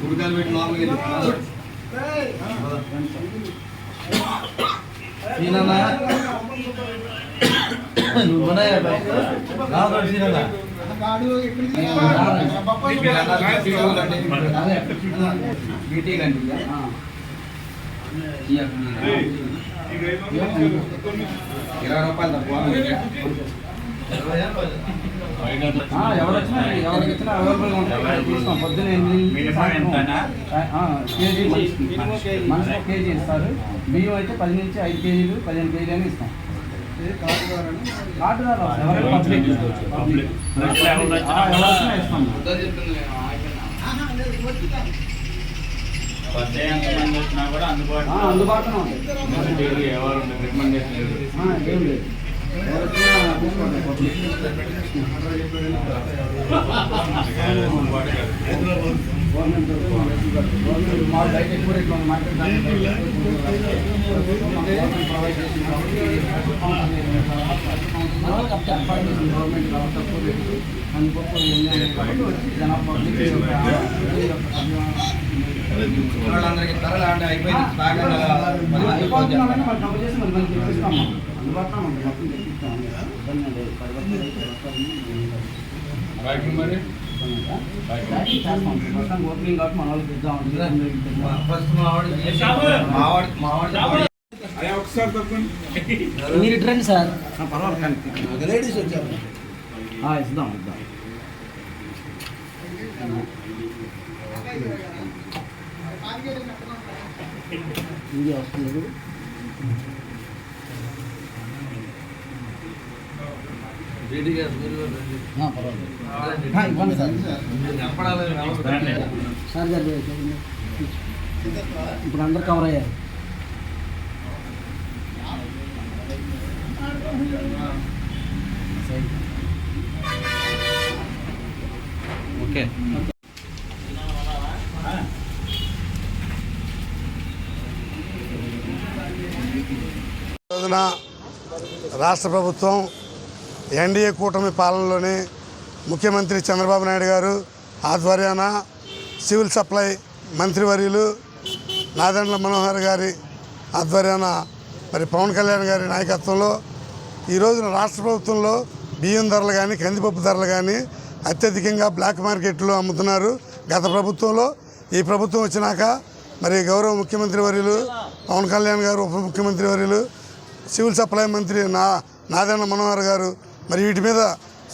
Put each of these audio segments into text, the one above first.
కుడికాలు పెట్టి లోపలికి సీనన్న నువ్వు ఉన్నాయా బైక్ రాదు సీనన్న మీటింగ్ అండి ఇరవై రూపాయలు. తక్కువ ఎవరికి అవైలబుల్గా ఉంటాయి. నుంచి సాయంత్రం. ఆ, కేజీ ఒక ఇస్తారు. బియ్యం అయితే పది నుంచి ఐదు కేజీలు పదిహేను కేజీలు అని ఇస్తాం. కార్డు ఎవరైనా పబ్లిక్ పబ్లిక్ ఇస్తాం. అందుబాటులో ఉంటాయి లేదు. పబ్లిక్ గవర్నమెంట్ తక్కువ కాబట్టి వచ్చి జనాభా పబ్లిక్ వాళ్ళందరికీ అంటే అయిపోయింది అయిపోతున్నామని మనం డబ్బు చేసి మరి మనకి తెప్పిస్తాము అందుబాటులో ఉంది మొత్తం తెప్పిస్తాము ఇబ్బంది లేదు పది మరి చేస్తాం మొత్తం ఓపెనింగ్ కాబట్టి మన వాళ్ళకి ఇద్దాం ఫస్ట్ మావాడికి మావాడికి మావాడికి మీరు ఇట్రండి సార్ పర్వాలేదు కానీ లేడీస్ వచ్చారు ఆ, ఇద్దాం ఇద్దాం ఇది వస్తుంది గారు మీరు ఇవ్వండి. సార్. గారు ఇప్పుడు అందరు కవర్ అయ్యారు. ఓకే. రోజున రాష్ట్ర ప్రభుత్వం ఎన్డీఏ కూటమి పాలనలోని ముఖ్యమంత్రి చంద్రబాబు నాయుడు గారు ఆధ్వర్యాన సివిల్ సప్లై మంత్రివర్యులు నాదెండ్ల మనోహర్ గారి ఆధ్వర్యాన మరి పవన్ కళ్యాణ్ గారి నాయకత్వంలో ఈ రోజున రాష్ట్ర ప్రభుత్వంలో బియ్యం ధరలు కానీ కందిపప్పు ధరలు కానీ అత్యధికంగా బ్లాక్ మార్కెట్లో అమ్ముతున్నారు. గత ప్రభుత్వంలో ఈ ప్రభుత్వం వచ్చినాక మరి గౌరవ ముఖ్యమంత్రి వర్యులు పవన్ కళ్యాణ్ గారు ఉప ముఖ్యమంత్రి వర్యులు సివిల్ సప్లై మంత్రి నా నాదెండ్ల మనోహర్ గారు మరి వీటి మీద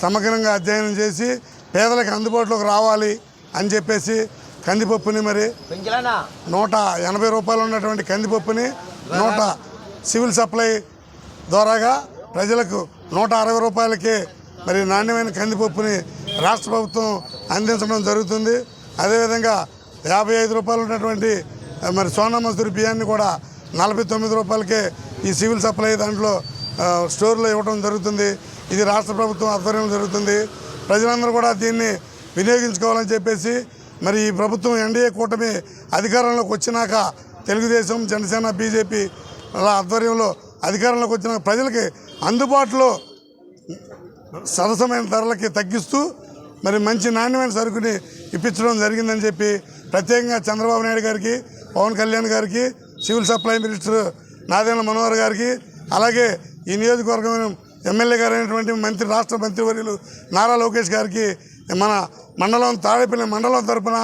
సమగ్రంగా అధ్యయనం చేసి పేదలకు అందుబాటులోకి రావాలి అని చెప్పేసి కందిపప్పుని మరి నూట ఎనభై రూపాయలు ఉన్నటువంటి కందిపప్పుని నూట సివిల్ సప్లై ద్వారాగా ప్రజలకు నూట అరవై రూపాయలకే మరి నాణ్యమైన కందిపప్పుని రాష్ట్ర ప్రభుత్వం అందించడం జరుగుతుంది. అదేవిధంగా యాభై ఐదు రూపాయలు ఉన్నటువంటి మరి సోనా మసూరి బియ్యాన్ని కూడా నలభై తొమ్మిది రూపాయలకే ఈ సివిల్ సప్లై దాంట్లో స్టోర్లో ఇవ్వడం జరుగుతుంది. ఇది రాష్ట్ర ప్రభుత్వం ఆధ్వర్యంలో జరుగుతుంది. ప్రజలందరూ కూడా దీన్ని వినియోగించుకోవాలని చెప్పేసి మరి ఈ ప్రభుత్వం ఎన్డీఏ కూటమి అధికారంలోకి వచ్చినాక తెలుగుదేశం జనసేన బీజేపీ అలా ఆధ్వర్యంలో అధికారంలోకి వచ్చిన ప్రజలకి అందుబాటులో సరసమైన ధరలకి తగ్గిస్తూ మరి మంచి నాణ్యమైన సరుకుని ఇప్పించడం జరిగిందని చెప్పి ప్రత్యేకంగా చంద్రబాబు నాయుడు గారికి పవన్ కళ్యాణ్ గారికి civil supply minister Nadendla Manohar గారికి అలాగే ఈ నియోజకవర్గం ఎమ్మెల్యే గారు అయినటువంటి మంత్రి రాష్ట్ర మంత్రివర్యులు నారా లోకేష్ గారికి మన మండలం తాడేపల్లి మండలం తరఫున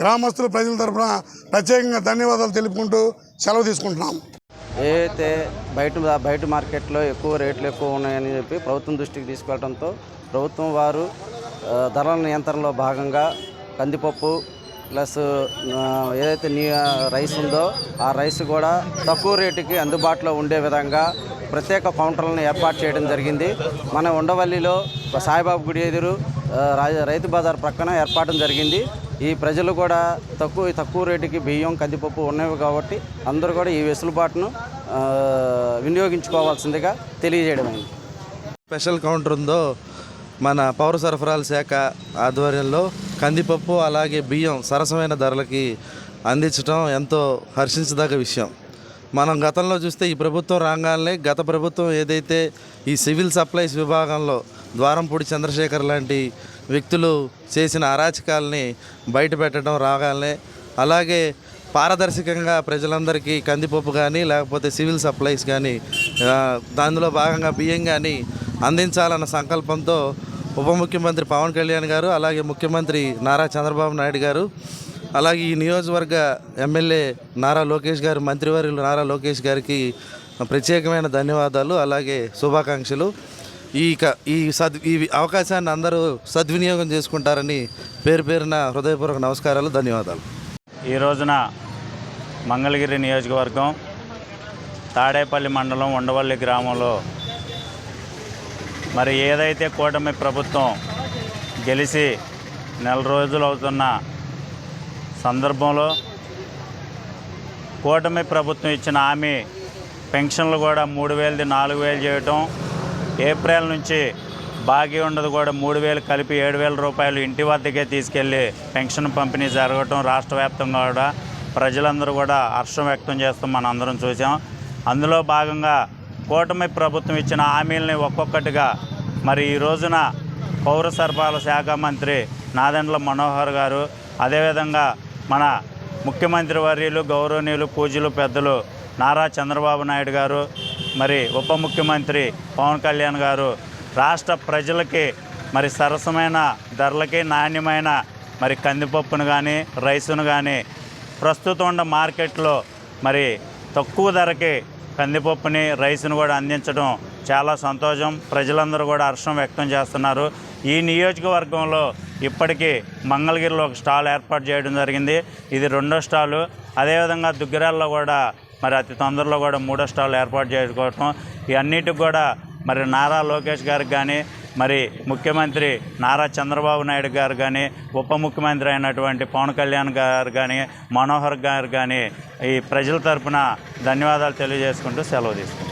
గ్రామస్తుల ప్రజల తరఫున ప్రత్యేకంగా ధన్యవాదాలు తెలుపుకుంటూ సెలవు తీసుకుంటున్నాం ఏదైతే బయట బయట మార్కెట్లో ఎక్కువ రేట్లు ఎక్కువ ఉన్నాయని చెప్పి ప్రభుత్వం దృష్టికి తీసుకెళ్ళడంతో ప్రభుత్వం వారు ధరల నియంత్రణలో భాగంగా కందిపప్పు ప్లస్ ఏదైతే నీ రైస్ ఉందో ఆ రైస్ కూడా తక్కువ రేటుకి అందుబాటులో ఉండే విధంగా ప్రత్యేక కౌంటర్లను ఏర్పాటు చేయడం జరిగింది. మన ఉండవల్లిలో సాయిబాబు గుడి ఎదురు రైతు బజార్ ప్రక్కన ఏర్పాటు జరిగింది. ఈ ప్రజలు కూడా తక్కువ తక్కువ రేటుకి బియ్యం కందిపప్పు ఉన్నవి కాబట్టి అందరూ కూడా ఈ వెసులుబాటును వినియోగించుకోవాల్సిందిగా తెలియజేయడమైంది స్పెషల్ కౌంటర్ ఉందో మన పౌర సరఫరాల శాఖ ఆధ్వర్యంలో కందిపప్పు అలాగే బియ్యం సరసమైన ధరలకి అందించడం ఎంతో హర్షించదగ్గ విషయం. మనం గతంలో చూస్తే ఈ ప్రభుత్వం రాగానే గత ప్రభుత్వం ఏదైతే ఈ సివిల్ సప్లైస్ విభాగంలో ద్వారంపూడి చంద్రశేఖర్ లాంటి వ్యక్తులు చేసిన అరాచకాలని బయటపెట్టడం రాగానే అలాగే పారదర్శకంగా ప్రజలందరికీ కందిపప్పు కానీ లేకపోతే సివిల్ సప్లైస్ కానీ దానిలో భాగంగా బియ్యం కానీ అందించాలన్న సంకల్పంతో ఉప ముఖ్యమంత్రి పవన్ కళ్యాణ్ గారు అలాగే ముఖ్యమంత్రి నారా చంద్రబాబు నాయుడు గారు అలాగే ఈ నియోజకవర్గ ఎమ్మెల్యే నారా లోకేష్ గారు మంత్రివర్యులు నారా లోకేష్ గారికి ప్రత్యేకమైన ధన్యవాదాలు అలాగే శుభాకాంక్షలు. ఈ క- ఈ సద్ ఈ అవకాశాన్ని అందరూ సద్వినియోగం చేసుకుంటారని పేరు పేరున హృదయపూర్వక నమస్కారాలు ధన్యవాదాలు. ఈ రోజున మంగళగిరి నియోజకవర్గం తాడేపల్లి మండలం ఉండవల్లి గ్రామంలో మరి ఏదైతే కూటమి ప్రభుత్వం గెలిచి నెల రోజులు అవుతున్న సందర్భంలో కూటమి ప్రభుత్వం ఇచ్చిన హామీ పెన్షన్లు కూడా మూడు వేలది నాలుగు వేలు చేయటం ఏప్రిల్ నుంచి బాకీ ఉండదు కూడా మూడు వేలు కలిపి ఏడు వేల రూపాయలు ఇంటి వద్దకే తీసుకెళ్ళి పెన్షన్ పంపిణీ జరగటం రాష్ట్ర వ్యాప్తంగా కూడా ప్రజలందరూ కూడా హర్షం వ్యక్తం చేస్తాం మనం అందరం చూసాం. అందులో భాగంగా కూటమి ప్రభుత్వం ఇచ్చిన హామీలని ఒక్కొక్కటిగా మరి ఈ రోజున పౌర సరఫరాల శాఖ మంత్రి నాదెండ్ల మనోహర్ గారు అదేవిధంగా మన ముఖ్యమంత్రి వర్యులు గౌరవనీయులు పూజలు పెద్దలు నారా చంద్రబాబు నాయుడు గారు మరి ఉప ముఖ్యమంత్రి పవన్ కళ్యాణ్ గారు రాష్ట్ర ప్రజలకి మరి సరసమైన ధరలకి నాణ్యమైన మరి కందిపప్పును కానీ రైసును కానీ ప్రస్తుతం ఉన్న మార్కెట్లో మరి తక్కువ ధరకి కందిపప్పుని రైస్ను కూడా అందించడం చాలా సంతోషం. ప్రజలందరూ కూడా హర్షం వ్యక్తం చేస్తున్నారు. ఈ నియోజకవర్గంలో ఇప్పటికీ మంగళగిరిలో ఒక స్టాల్ ఏర్పాటు చేయడం జరిగింది. ఇది రెండో స్టాలు. అదేవిధంగా దుగ్గిరాల్లో కూడా మరి అతి తొందరలో కూడా మూడో స్టాల్ ఏర్పాటు చేసుకోవటం ఇవన్నిటికి కూడా మరి నారా లోకేష్ గారికి కానీ మరి ముఖ్యమంత్రి నారా చంద్రబాబు నాయుడు గారు కానీ ఉప ముఖ్యమంత్రి అయినటువంటి పవన్ కళ్యాణ్ గారు కానీ మనోహర్ గారు కానీ ఈ ప్రజల తరపున ధన్యవాదాలు తెలియజేసుకుంటూ సెలవు తీసుకుంటాం